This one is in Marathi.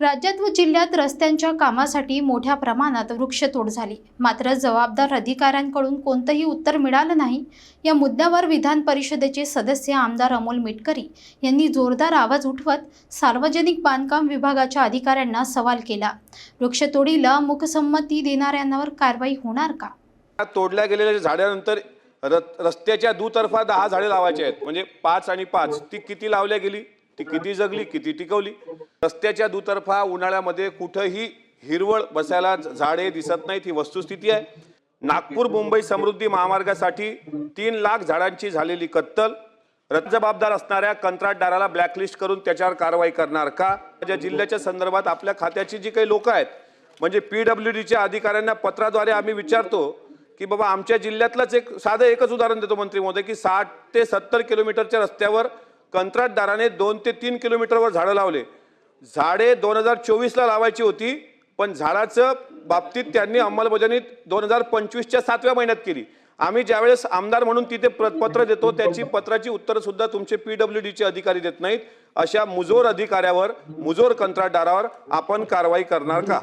राज्यात व जिल्ह्यात रस्त्यांच्या कामासाठी मोठ्या प्रमाणात वृक्षतोड झाली. मात्र जबाबदार अधिकाऱ्यांकडून कोणतंही उत्तर मिळालं नाही. या मुद्द्यावर विधान परिषदेचे सदस्य आमदार अमोल मिटकरी यांनी जोरदार आवाज उठवत सार्वजनिक बांधकाम विभागाच्या अधिकाऱ्यांना सवाल केला. वृक्षतोडीला मुखसंमती देणाऱ्यांवर कारवाई होणार का? तोडल्या गेलेल्या झाडानंतर रस्त्याच्या दुतर्फा दहा झाडे लावायची आहेत. म्हणजे पाच आणि पाच. ती किती लावल्या गेली? ती किती जगली किती टिकवली? रस्त्याच्या दुतर्फा उन्हाळ्यामध्ये कुठंही हिरवळ बसायला झाडे दिसत नाहीत ही वस्तुस्थिती आहे. नागपूर मुंबई समृद्धी महामार्गासाठी तीन लाख झाडांची झालेली कत्तल रद्द जबाबदार असणाऱ्या कंत्राटदाराला ब्लॅकलिस्ट करून त्याच्यावर कारवाई करणार का? ज्या जिल्ह्याच्या संदर्भात आपल्या खात्याची जी काही लोक आहेत म्हणजे पी डब्ल्यू डीच्या अधिकाऱ्यांना पत्राद्वारे आम्ही विचारतो की बाबा आमच्या जिल्ह्यातलंच एक साधं एकच उदाहरण देतो मंत्री महोदय की साठ ते सत्तर किलोमीटरच्या रस्त्यावर कंत्राटदाराने दोन ते तीन किलोमीटरवर झाडं लावले. झाडे दोन हजार चोवीसला लावायची होती पण झाडाचं बाबतीत त्यांनी अंमलबजावणी दोन हजार पंचवीसच्या सातव्या महिन्यात केली. आम्ही ज्यावेळेस आमदार म्हणून तिथे प्र- पत्र देतो त्याची पत्राची उत्तरं सुद्धा तुमचे पी डब्ल्यू डीचे अधिकारी देत नाहीत. अशा मुजोर अधिकाऱ्यावर मुजोर कंत्राटदारावर आपण कारवाई करणार का?